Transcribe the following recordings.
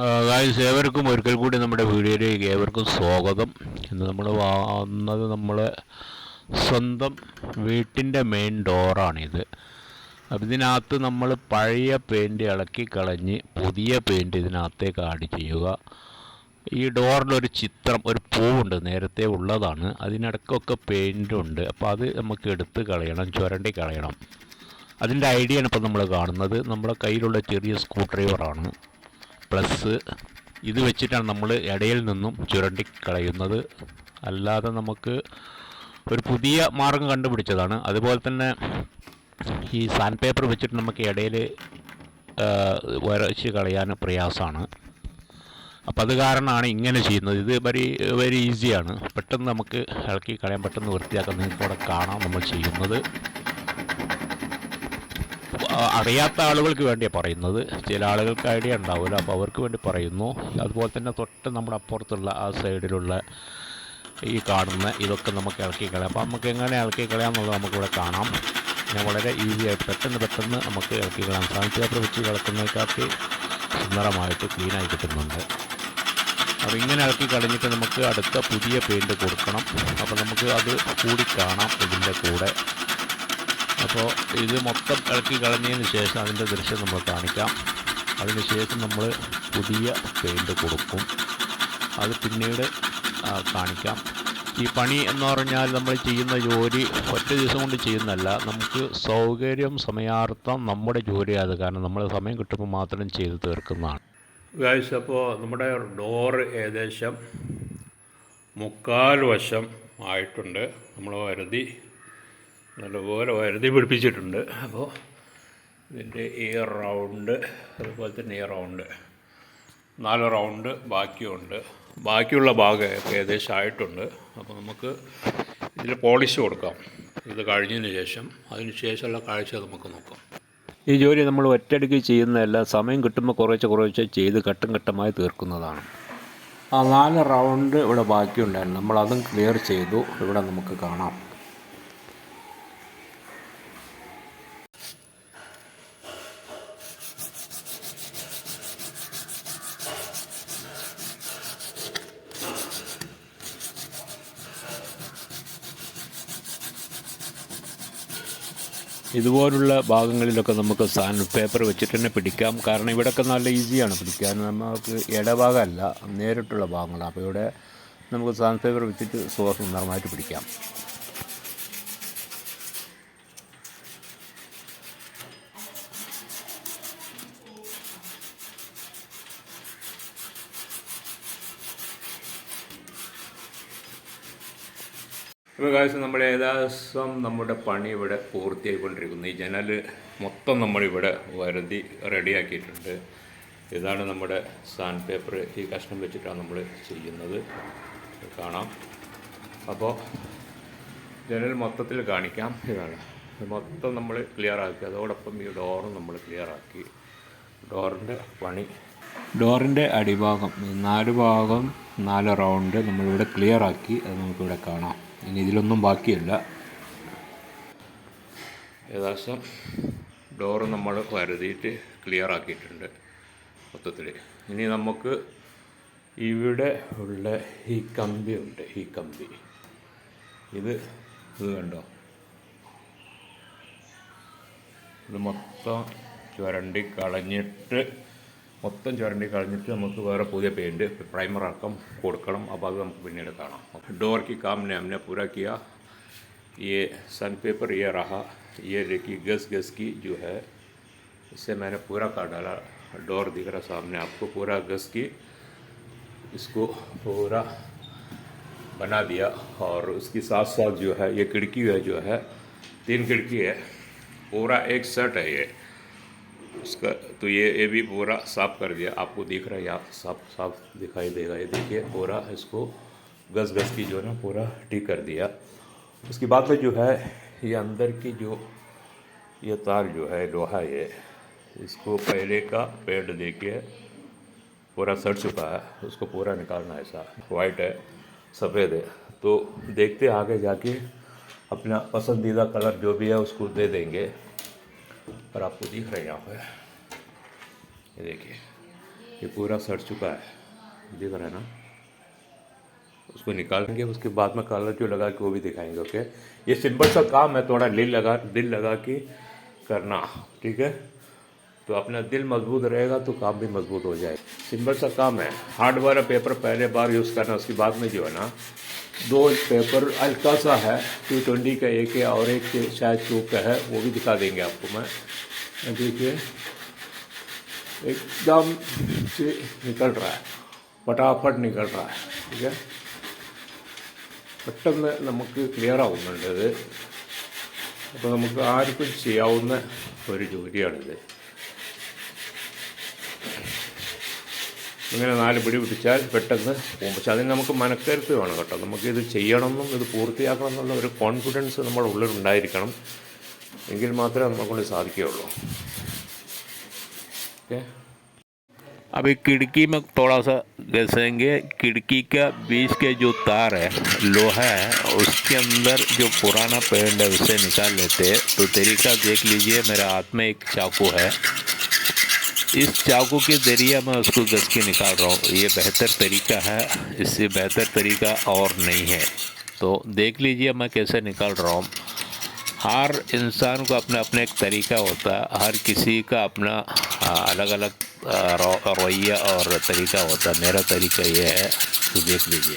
Guys ഏവർക്കും ഒരിക്കൽ കൂടി നമ്മുടെ വീഡിയോയിലേക്ക് ഏവർക്കും സ്വാഗതം. ഇന്ന് നമ്മൾ വന്നത് നമ്മൾ സ്വന്തം വീട്ടിന്റെ മെയിൻ ഡോറാണിത് അപ്പം ഇതിനകത്ത് നമ്മൾ പഴയ പെയിന്റ് ഇളക്കി കളഞ്ഞ് പുതിയ പെയിന്റ് ഇതിനകത്തേക്ക് ആഡ് ചെയ്യുക. ഈ ഡോറിലൊരു ചിത്രം ഒരു പൂവുണ്ട് നേരത്തെ ഉള്ളതാണ്. അതിനിടയ്ക്കൊക്കെ പെയിന്റ് ഉണ്ട്. അപ്പോൾ അത് നമുക്ക് എടുത്ത് കളയണം ചുരണ്ടി കളയണം. അതിന്റെ ഐഡിയ ആണ് ഇപ്പോൾ നമ്മൾ കാണുന്നത്. നമ്മുടെ കയ്യിലുള്ള ചെറിയ സ്ക്രൂ ഡ്രൈവറാണ് പ്ലസ്. ഇത് വെച്ചിട്ടാണ് നമ്മൾ ഇടയിൽ നിന്നും ചുരണ്ടി കളയുന്നത്. അല്ലാതെ നമുക്ക് ഒരു പുതിയ മാർഗം കണ്ടുപിടിച്ചതാണ്. അതുപോലെ തന്നെ ഈ സാൻഡ് പേപ്പർ വെച്ചിട്ട് നമുക്ക് ഇടയിൽ വരച്ച് കളയാൻ പ്രയാസമാണ്. അപ്പോൾ അത് കാരണമാണ് ഇങ്ങനെ ചെയ്യുന്നത്. ഇത് വെരി വെരി ഈസിയാണ് പെട്ടെന്ന് നമുക്ക് ഇളക്കി കളയാൻ പെട്ടെന്ന് വൃത്തിയാക്കാൻ നിങ്ങൾക്ക് കാണാം നമ്മൾ ചെയ്യുന്നത്. അറിയാത്ത ആളുകൾക്ക് വേണ്ടിയാണ് പറയുന്നത്. ചില ആളുകൾക്ക് ഐഡിയ ഉണ്ടാവില്ല അപ്പോൾ അവർക്ക് വേണ്ടി പറയുന്നു. അതുപോലെ തന്നെ തൊട്ട് നമ്മുടെ അപ്പുറത്തുള്ള ആ സൈഡിലുള്ള ഈ കാണുന്ന ഇതൊക്കെ നമുക്ക് ഇളക്കി കളയാം. അപ്പോൾ നമുക്ക് എങ്ങനെ ഇളക്കി കളയാം എന്നുള്ളത് നമുക്കിവിടെ കാണാം. ഞാൻ വളരെ ഈസി ആയിട്ട് പെട്ടെന്ന് പെട്ടെന്ന് നമുക്ക് ഇളക്കി കളയാം. സാനിറ്റ് പേപ്പർ വെച്ച് കിടക്കുന്നതിനകത്ത് സുന്ദരമായിട്ട് ക്ലീനായി കിട്ടുന്നുണ്ട്. അപ്പോൾ ഇങ്ങനെ ഇളക്കി കളഞ്ഞിട്ട് നമുക്ക് അടുത്ത പുതിയ പെയിന്റ് കൊടുക്കണം. അപ്പോൾ നമുക്ക് അത് കൂടി കാണാം ഇതിന്റെ കൂടെ. അപ്പോൾ ഇത് മൊത്തം ഇളക്കി കളഞ്ഞതിന് ശേഷം അതിന്റെ ദൃശ്യം നമ്മൾ കാണിക്കാം. അതിന് ശേഷം നമ്മൾ പുതിയ പെയിന്റ് കൊടുക്കും. അത് പിന്നീട് കാണിക്കാം. ഈ പണി എന്ന് പറഞ്ഞാൽ നമ്മൾ ചെയ്യുന്ന ജോലി ഒറ്റ ദിവസം കൊണ്ട് ചെയ്യുന്നതല്ല. നമുക്ക് സൗകര്യം സമയാർത്ഥം നമ്മുടെ ജോലി അത് കാരണം നമ്മൾ സമയം കിട്ടുമ്പോൾ മാത്രം ചെയ്ത് തീർക്കുന്നതാണ്. ഗായ്സ് അപ്പോൾ നമ്മുടെ ഡോറ് ഏകദേശം മുക്കാൽ വശം ആയിട്ടുണ്ട്. നമ്മൾ വരുതി നല്ലപോലെ വരുതി പിടിപ്പിച്ചിട്ടുണ്ട്. അപ്പോൾ ഇതിന്റെ ഈ റൗണ്ട് അതുപോലെ തന്നെ ഈ റൗണ്ട്. നാല് റൗണ്ട് ബാക്കിയുണ്ട്. ബാക്കിയുള്ള ഭാഗമൊക്കെ ഏകദേശം ആയിട്ടുണ്ട്. അപ്പോൾ നമുക്ക് ഇതിൽ പോളിഷ് കൊടുക്കാം. ഇത് കഴിഞ്ഞതിന് ശേഷം അതിന് ശേഷമുള്ള കാഴ്ച നമുക്ക് നോക്കാം. ഈ ജോലി നമ്മൾ ഒറ്റയടിക്ക് ചെയ്യുന്നതല്ല സമയം കിട്ടുമ്പോൾ കുറേശ്ശെ കുറേശ്ശെ ചെയ്ത് ഘട്ടം ഘട്ടമായി തീർക്കുന്നതാണ്. ആ നാല് റൗണ്ട് ഇവിടെ ബാക്കിയുണ്ടായിരുന്നു. നമ്മളതും ക്ലിയർ ചെയ്തു. ഇവിടെ നമുക്ക് കാണാം. ഇതുപോലുള്ള ഭാഗങ്ങളിലൊക്കെ നമുക്ക് സാൻഡ് പേപ്പർ വെച്ചിട്ട് തന്നെ പിടിക്കാം. കാരണം ഇവിടെയൊക്കെ നല്ല ഈസിയാണ് പിടിക്കാൻ. നമുക്ക് ഇടഭാഗമല്ല നേരിട്ടുള്ള ഭാഗങ്ങളാണ്. അപ്പോൾ ഇവിടെ നമുക്ക് സാൻഡ് പേപ്പർ വെച്ചിട്ട് സുഖസുന്ദരമായിട്ട് പിടിക്കാം. ഇപ്പോൾ കാശ് നമ്മൾ ഏകദേശം നമ്മുടെ പണി ഇവിടെ പൂർത്തിയായിക്കൊണ്ടിരിക്കുന്നു. ഈ ജനൽ മൊത്തം നമ്മളിവിടെ വരുതി റെഡിയാക്കിയിട്ടുണ്ട്. ഇതാണ് നമ്മുടെ സാൻഡ് പേപ്പർ. ഈ കഷ്ണം വെച്ചിട്ടാണ് നമ്മൾ ചെയ്യുന്നത്. കാണാം. അപ്പോൾ ജനൽ മൊത്തത്തിൽ കാണിക്കാം. ഇതാണ്. ഇത് മൊത്തം നമ്മൾ ക്ലിയർ ആക്കി. അതോടൊപ്പം ഈ ഡോറും നമ്മൾ ക്ലിയർ ആക്കി. ഡോറിന്റെ പണി. ഡോറിന്റെ അടിഭാഗം. നാല് ഭാഗം നാല് റൗണ്ട് നമ്മളിവിടെ ക്ലിയർ ആക്കി. അത് നമുക്കിവിടെ കാണാം. ഇനി ഇതിലൊന്നും ബാക്കിയല്ല. ഏകദേശം ഡോറ് നമ്മൾ കരുതിയിട്ട് ക്ലിയർ ആക്കിയിട്ടുണ്ട് മൊത്തത്തിൽ ഇനി നമുക്ക് ഇവിടെ ഉള്ള ഈ കമ്പി ഉണ്ട് ഈ കമ്പി. ഇത് ഇത് കണ്ടോ? ഇത് മൊത്തം ചുരണ്ടി കളഞ്ഞിട്ട് മൊത്തം ചുരണ്ടി കളഞ്ഞിട്ട് നമുക്ക് വേറെ പുതിയ പെയിൻറ്റ് പ്രൈമർ അടക്കം കൊടുക്കണം അപ്പോൾ അത് നമുക്ക് പിന്നീട് കാണാം डोर की काम ने हमने पूरा किया ये सन पेपर ये रहा ये देखिए गस गस की जो है इससे मैंने पूरा काट डाला डोर दिख रहा सामने आपको पूरा गस की इसको पूरा बना दिया और उसके साथ साथ जो है ये खिड़की है जो है तीन खिड़की है पूरा एक सेट है ये उसका तो ये ये भी पूरा साफ़ कर दिया। आपको दिख रहा है, यहाँ साफ़ साफ़ दिखाई देगा ये देखिए पूरा इसको गस गस की जो है ना, पूरा ठीक कर दिया। उसके बाद में जो है, ये अंदर की जो, ये तार जो है, लोहा ये इसको पहले का पेड़ देखिए। पूरा सड़ चुका है, उसको पूरा निकालना है ऐसा। वाइट है, सफ़ेद है। तो देखते आगे जाके अपना पसंदीदा कलर जो भी है, उसको दे देंगे। और आपको दिख रहा है यहाँ पे ये देखिए, ये पूरा सड़ चुका है। दिख रहा है ना? उसको निकालेंगे, उसके बाद में कलर जो लगा के वो भी दिखाएँगे, ओके? ये सिंपल सा काम है, थोड़ा दिल लगा दिल लगा के करना, ठीक है? तो अपना दिल मज़बूत रहेगा तो काम भी मज़बूत हो जाए सिंपल सा काम है। हार्ड वाला पेपर पहले बार यूज़ करना, उसके बाद में जो है ना दो पेपर हल्का सा है टू ट्वेंटी का एक है और एक शायद चौक का है वो भी दिखा देंगे आपको मैं ये देखिए एकदम से निकल रहा है फटाफट निकल रहा है ठीक है പെട്ടെന്ന് നമുക്ക് ക്ലിയർ ആവുന്നുണ്ട് ഇത് അപ്പോൾ നമുക്ക് ആർക്കും ചെയ്യാവുന്ന ഒരു ജോലിയാണിത് ഇങ്ങനെ നാല് പിടി പിടിച്ചാൽ പെട്ടെന്ന് പോകും പക്ഷെ അതിന് നമുക്ക് മനക്കരുത്ത് വേണം കേട്ടോ നമുക്കിത് ചെയ്യണമെന്നും ഇത് പൂർത്തിയാക്കണം എന്നുള്ള ഒരു കോൺഫിഡൻസ് നമ്മുടെ ഉള്ളിൽ ഉണ്ടായിരിക്കണം എങ്കിൽ മാത്രമേ നമ്മളെ സാധിക്കുകയുള്ളൂ ഓക്കെ अभी खिड़की में थोड़ा सा घसेंगे खिड़की का बीच के जो तार है लोहा है उसके अंदर जो पुराना पेंट है उसे निकाल लेते हैं तो तरीका देख लीजिए मेरे हाथ में एक चाकू है इस चाकू के ज़रिए मैं उसको घस के निकाल रहा हूँ। ये बेहतर तरीका है। इससे बेहतर तरीका और नहीं है। तो देख लीजिए मैं कैसे निकाल रहा हूँ। हर इंसान को अपना अपना एक तरीका होता है। हर किसी का अपना अलग अलग रवैया और तरीका होता है। मेरा तरीका ये है। तो देख लीजिए।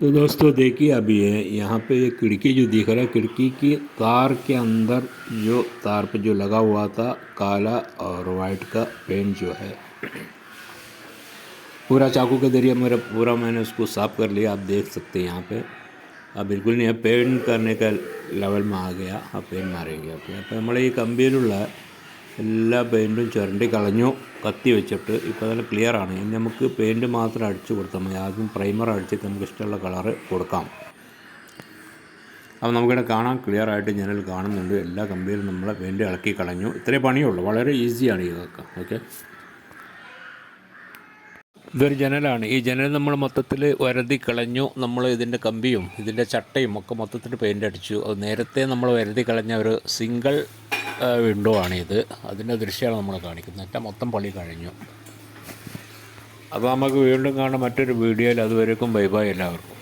तो दोस्तों देखिए अभी है, यहाँ पे ये खिड़की जो दिख रहा है, खिड़की की तार के अंदर जो तार पे जो लगा हुआ था, काला और वाइट का पेंट जो है। पूरा चाकू के ज़रिए मेरा, पूरा मैंने उसको साफ़ कर लिया, आप देख सकते हैं यहाँ पे। अब बिल्कुल नहीं पेंट करने का लेवल में आ गया, अब पेंट मारेंगे अब यहाँ पे हमारे ये गंभीर है। എല്ലാ പെയിന്റും ചുരണ്ടി കളഞ്ഞു കത്തി വെച്ചിട്ട്. ഇപ്പോൾ അതെല്ലാം ക്ലിയർ ആണ്. ഇനി നമുക്ക് പെയിന്റ് മാത്രം അടിച്ചു കൊടുത്താൽ മതി. ആദ്യം പ്രൈമർ അടിച്ചിട്ട് നമുക്ക് ഇഷ്ടമുള്ള കളറ് കൊടുക്കാം. അപ്പോൾ നമുക്കിവിടെ കാണാം. ക്ലിയർ ആയിട്ട് ജനൽ കാണുന്നുണ്ട്. എല്ലാ കമ്പിയിലും നമ്മൾ പെയിന്റ് ഇളക്കി കളഞ്ഞു. ഇത്രേ പണിയുള്ളൂ. വളരെ ഈസിയാണ് ഇതൊക്കെ. ഓക്കെ ഇതൊരു ജനലാണ്. ഈ ജനൽ നമ്മൾ മൊത്തത്തിൽ വരതി കളഞ്ഞു. നമ്മൾ ഇതിന്റെ കമ്പിയും ഇതിന്റെ ചട്ടയും ഒക്കെ മൊത്തത്തിൽ പെയിന്റ് അടിച്ചു. അത് നേരത്തെ നമ്മൾ വരതി കളഞ്ഞ ഒരു സിംഗിൾ വിൻഡോ ആണിത് അതിന്റെ ദൃശ്യമാണ് നമ്മൾ കാണിക്കുന്നത്. ഏറ്റവും മൊത്തം പള്ളി കഴിഞ്ഞു. അപ്പോൾ നമുക്ക് വീണ്ടും കാണാം മറ്റൊരു വീഡിയോയിൽ. അതുവരേക്കും ബൈ ബൈ എല്ലാവർക്കും.